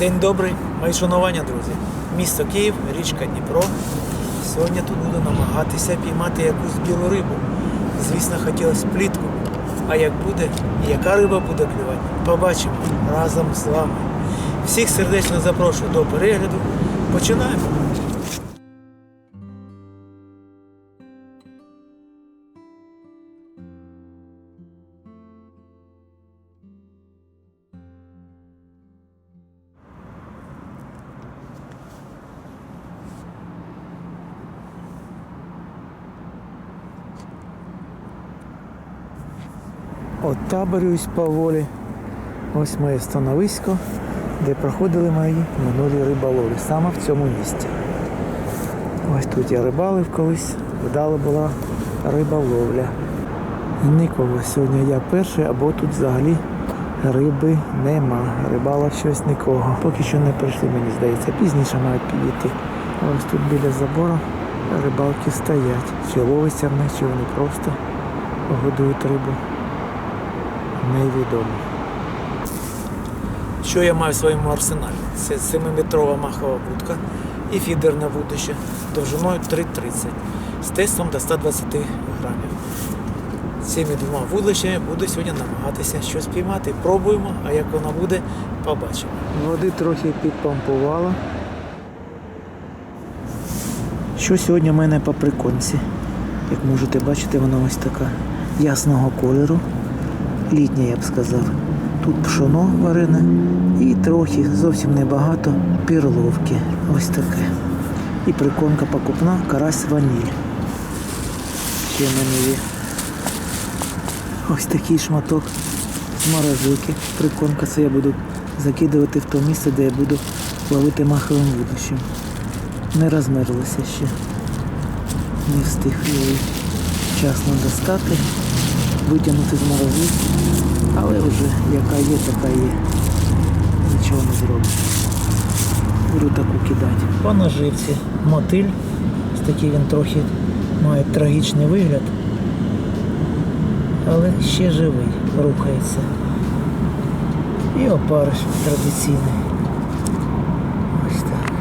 День добрий, мої шанування, друзі. Місто Київ, річка Дніпро. Сьогодні тут буду намагатися піймати якусь білу рибу. Звісно, хотілося плітку. А як буде і яка риба буде клювати, побачимо разом з вами. Всіх сердечно запрошую до перегляду. Починаємо. Отаборююсь поволі. Ось моє становисько, де проходили мої минулі риболовлі, саме в цьому місці. Ось тут я рибалив колись, вдала була риболовля. Нікого сьогодні я перший, або тут взагалі риби нема. Рибалок щось нікого. Поки що не прийшли, мені здається, пізніше мають підійти. Ось тут біля забору рибалки стоять. Чи ловиться в них, чи вони просто годують рибу невідомо. Що я маю в своєму арсеналі? Це 7-метрова махова будка і фідерне вудище довжиною 3,30 з тестом до 120 грамів. Цими двома вудлищами буду сьогодні намагатися щось піймати. Пробуємо, а як воно буде, побачимо. Води трохи підпомпувало. Що сьогодні в мене по приконці? Як можете бачити, вона ось така ясного кольору літнє, я б сказав. Тут пшоно варене і трохи, зовсім небагато, пірловки. Ось таке. І прикормка покупна, карась ваніль. Ще в мене є ось такий шматок морозилки. Прикормка це я буду закидувати в те місце, де я буду ловити маховим вудищем. Не розмерлося ще. Не встиг її вчасно достати витягнути з морозилки, але вже яка є, така є. Нічого не зробиш. Буду таку кидати. По наживці мотиль. Такий він трохи має трагічний вигляд. Але ще живий, рухається. І опариш традиційний. Ось так.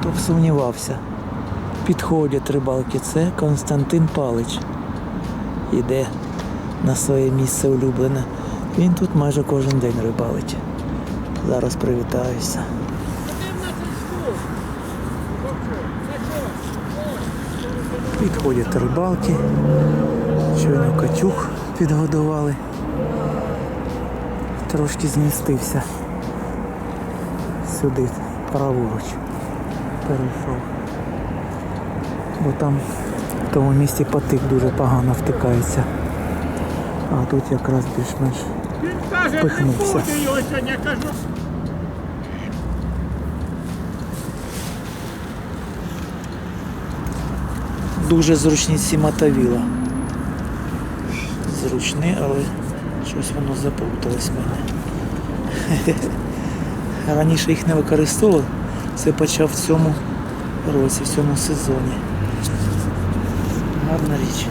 Хто б сумнівався. Підходять рибалки. Це Константин Палич іде на своє місце улюблене. Він тут майже кожен день рибалить. Зараз привітаюся. Підходять рибалки. Щойно качух підгодували. Трошки змістився. Сюди, праворуч. Перейшов. Бо там тому місці потик дуже погано втикається. А тут якраз більш-менш кажу. дуже зручні ці мотовіла. Зручні, але щось воно заплуталось в мене. Раніше їх не використовував, це почав в цьому році, в цьому сезоні. Гарна річ.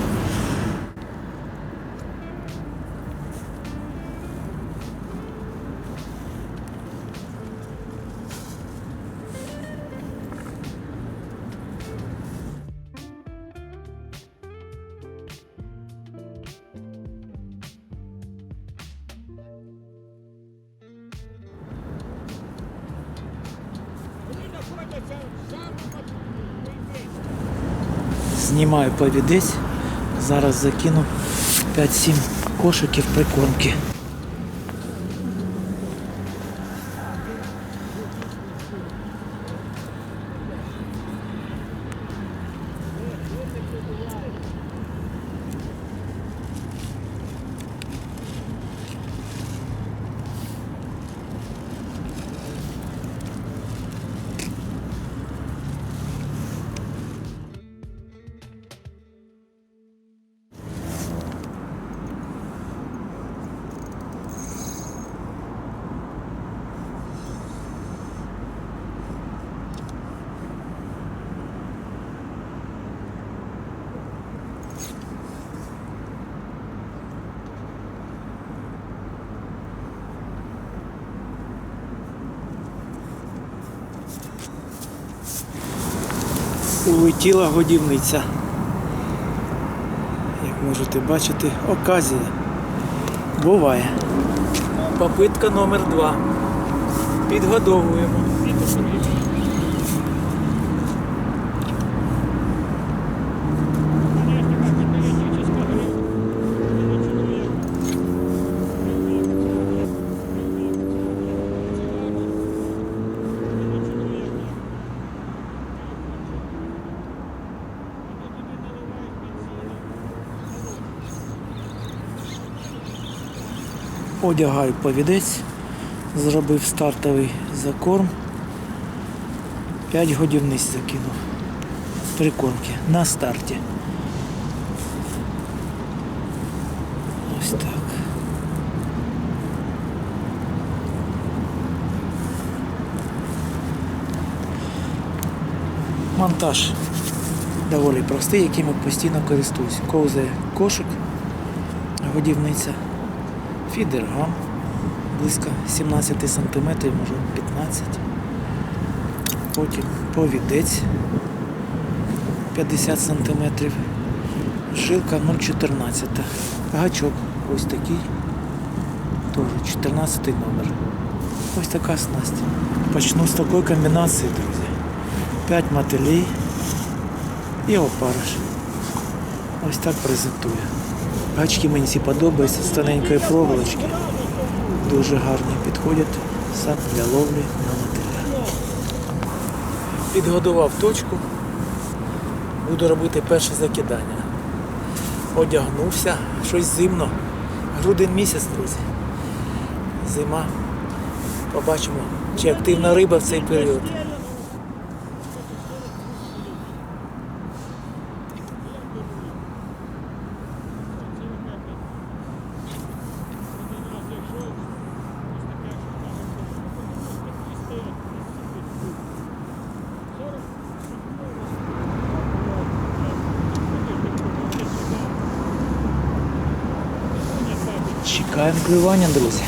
Вони знаходяться в самому місці. Знімаю повідець. Зараз закину 5-7 кошиків прикормки. Улетіла годівниця. Як можете бачити, оказія. Буває. Попитка номер два. Підгодовуємо. Одягаю повідець, зробив стартовий закорм. 5 годівниць закинув. Прикормки на старті. Ось так. Монтаж доволі простий, яким я постійно користуюсь. Ковзає кошик, годівниця, фідергам близько 17 см, може 15 Потім повідець 50 см, жилка 0,14. Гачок ось такий, теж 14 номер. Ось така снасть. Почну з такої комбінації, друзі. 5 мотилей і опариш. Ось так презентую. Гачки мені всі подобаються з тоненької проволочки. Дуже гарні підходять саме для ловлі на мотиля. Підгодував точку. Буду робити перше закидання. Одягнувся, щось зимно. Грудень місяць, друзі. Зима. Побачимо, чи активна риба в цей період. Чекаємо клювання, друзі.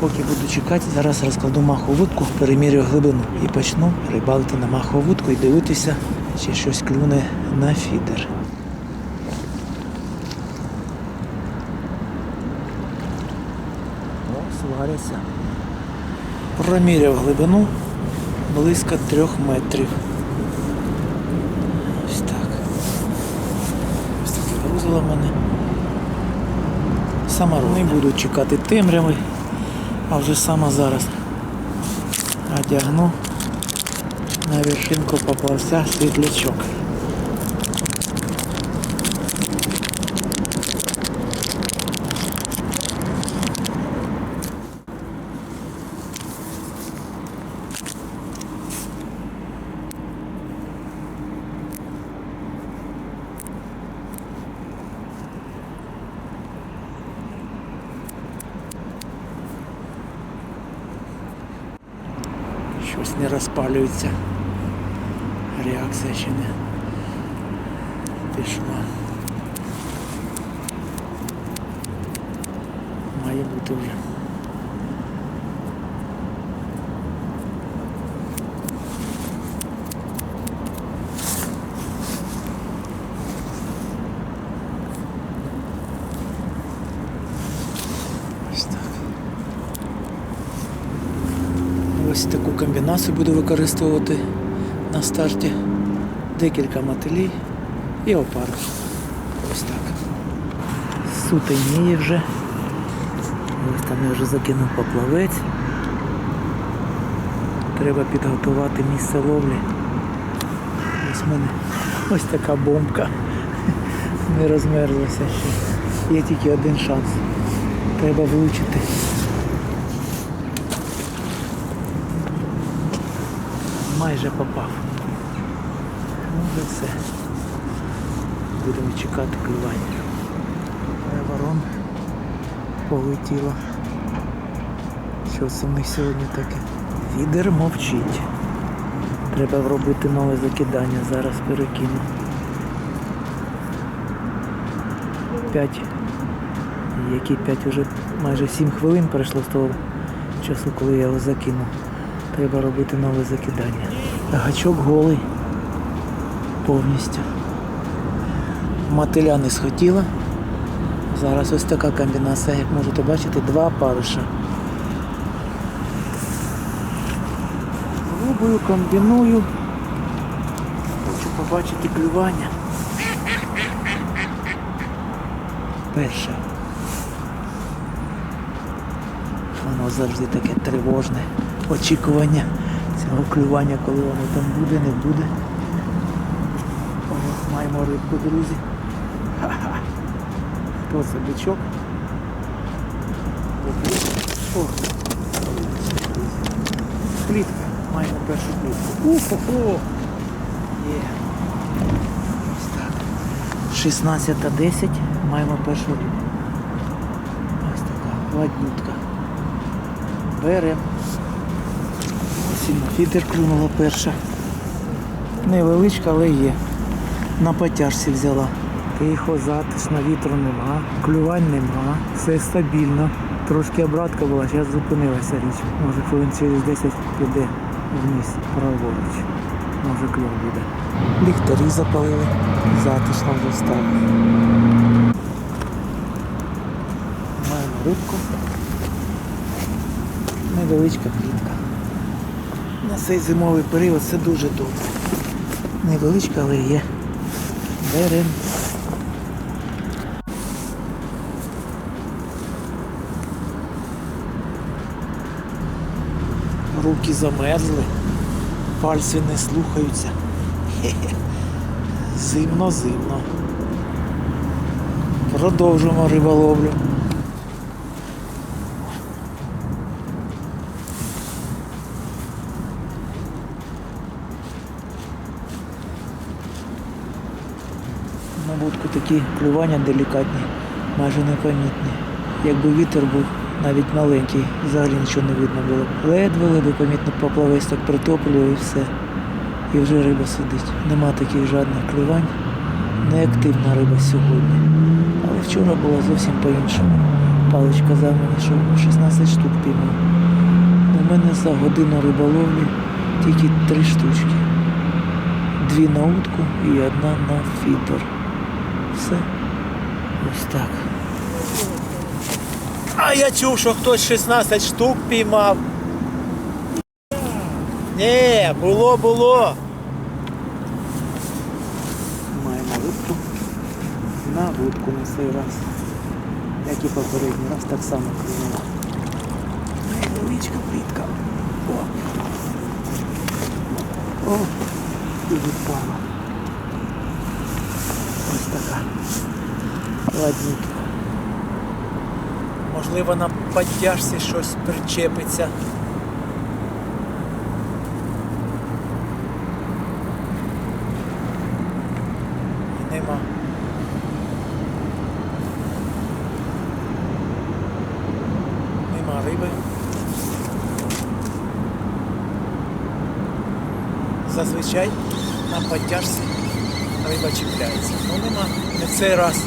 Поки буду чекати, зараз розкладу махову перемірю глибину і почну рибалити на махову і дивитися, чи щось клюне на фідер. О, сваряться. Проміряв глибину близько трьох метрів. Ось так. Ось таке грузило мене. Самород. Не буду чекати темряви, а вже саме зараз одягну. На вершинку поплався світлячок. Щось не розпалюється. Реакція ще не пішла. Має бути вже. Ось так. Ось таку комбінацію буду використовувати на старті. Декілька мотилей і опариш. Ось так. Сутеніє вже. Ось там я вже закинув поплавець. Треба підготувати місце ловлі. Ось в мене ось така бомбка. Не розмерзлася ще. Є тільки один шанс. Треба влучити. Майже попав. Ну вже все. Будемо чекати клювання. Ворон полетіло. Що це в них сьогодні таке? Фідер мовчить. Треба робити нове закидання, зараз перекину. П'ять. Які п'ять уже майже сім хвилин пройшло з того часу, коли я його закинув. Треба робити нове закидання. Гачок голий. повністю. Мотиля не схотіла. Зараз ось така комбінація, як можете бачити, два париша. Пробую, комбіную. Хочу побачити клювання. Перше. Воно завжди таке тривожне очікування цього клювання, коли воно там буде, не буде. О, маємо рибку, друзі. Ха-ха. Хто це бичок? Клітка. Маємо першу клітку. Ухо-хо! Є. Ось так. 16.10 маємо першу рибу. Ось така ладнютка. Беремо. Ось фідер клюнула перша. Невеличка, але є. На потяжці взяла. Тихо, затишно, вітру нема, клювань нема, все стабільно. Трошки обратка була, зараз зупинилася річ. Може хвилин через 10 піде вниз, праворуч. Може кльов буде. Ліхтарі запалили, затишно вже стало. Маємо рибку. Невеличка клітка. Цей зимовий період це дуже добре. Невеличка, але є. Берем. Руки замерзли, пальці не слухаються. Зимно, зимно. Продовжуємо риболовлю. На вудку такі клювання делікатні, майже непомітні. Якби вітер був навіть маленький, взагалі нічого не видно було. Ледве-ледве помітно поплавець так притоплює і все. І вже риба сидить. Нема таких жадних клювань. Неактивна риба сьогодні. Але вчора була зовсім по-іншому. Палич казав мені, що 16 штук піймав. У мене за годину риболовлі тільки три штучки. Дві на утку і одна на фідер. Все. Ось так. А я чув, що хтось 16 штук піймав. Ні, було, було. Маємо рибку на вудку на цей раз. Як і попередній раз, так само клюнула. Невеличка плітка. О. О, і відпала. Така. Ладненька. Можливо, на підтяжці щось причепиться. Нема. Нема риби. Зазвичай на підтяжці риба чіпляється. Ну нема. Не в цей раз.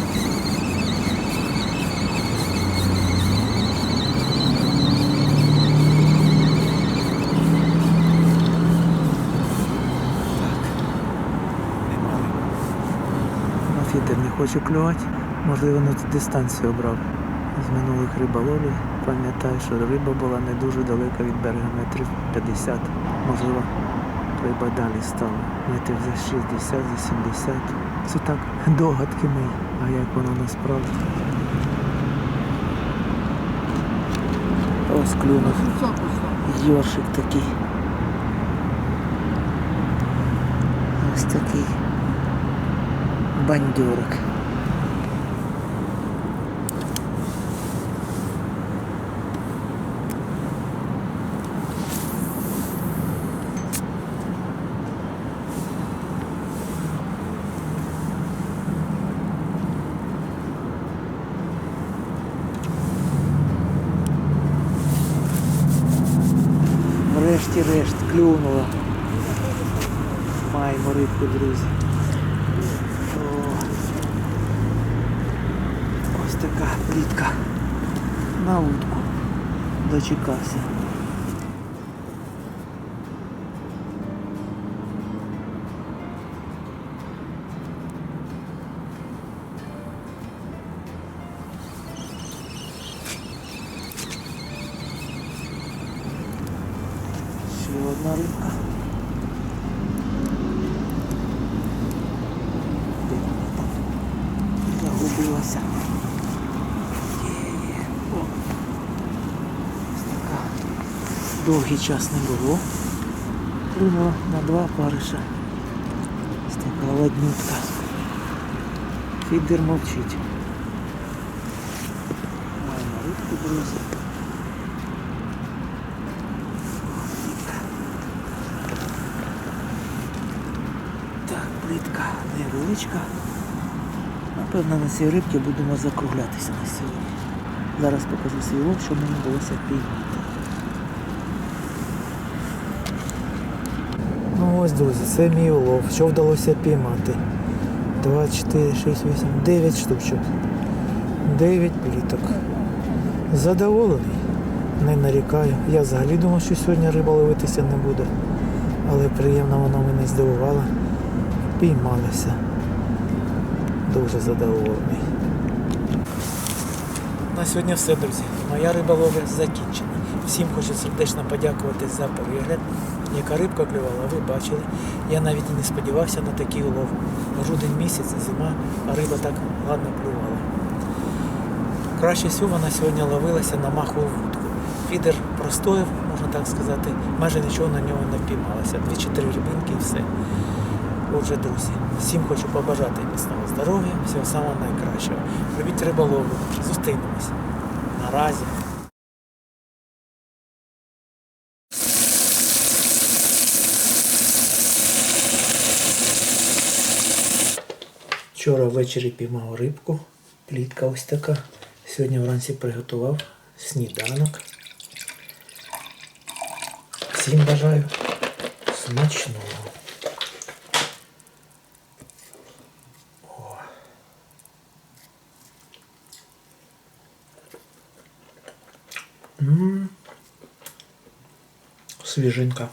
Фідер не хочу клювати. Можливо, на цю дистанцію обрав. З минулих риболовлів пам'ятаю, що риба була не дуже далека від берега, метрів 50. Можливо, риба далі стало. Метрів за 60, за 70. Це так догадки мої. А як воно насправді? Ось клюнув. Йоршик такий. Ось такий бандюрик. Врешті-решт клюнула. Маємо рибку, друзі. О. Ось така плітка. На утку. Дочекався. Ще Довгий час не було. Клюнула на два париша. Ось така ладнютка. Фідер мовчить. Маємо рибку, друзі. Так, плитка невеличка. Напевно, на цій рибці будемо закруглятися на сьогодні. Зараз покажу свій лов, що мені вдалося піймати. Ось, друзі, це мій улов. Що вдалося піймати? 2, 4, 6, 8, 9 штучок. 9 пліток. Задоволений. Не нарікаю. Я взагалі думав, що сьогодні риба ловитися не буде. Але приємно вона мене здивувала. Піймалася. Дуже задоволений. На сьогодні все, друзі. Моя риболовля закінчена. Всім хочу сердечно подякувати за перегляд. Яка рибка клювала, ви бачили. Я навіть і не сподівався на такий улов. Грудень місяць, зима, а риба так ладно клювала. Краще всього вона сьогодні ловилася на махову вудку. Фідер простояв, можна так сказати, майже нічого на нього не впіймалося. Дві-чотири рибинки і все. Отже, друзі, всім хочу побажати міцного здоров'я, всього самого найкращого. Любіть риболовлю. Зустрінемось. Наразі. Вчора ввечері піймав рибку, плітка ось така. Сьогодні вранці приготував сніданок. Всім бажаю смачного. О. М. Свіжинка.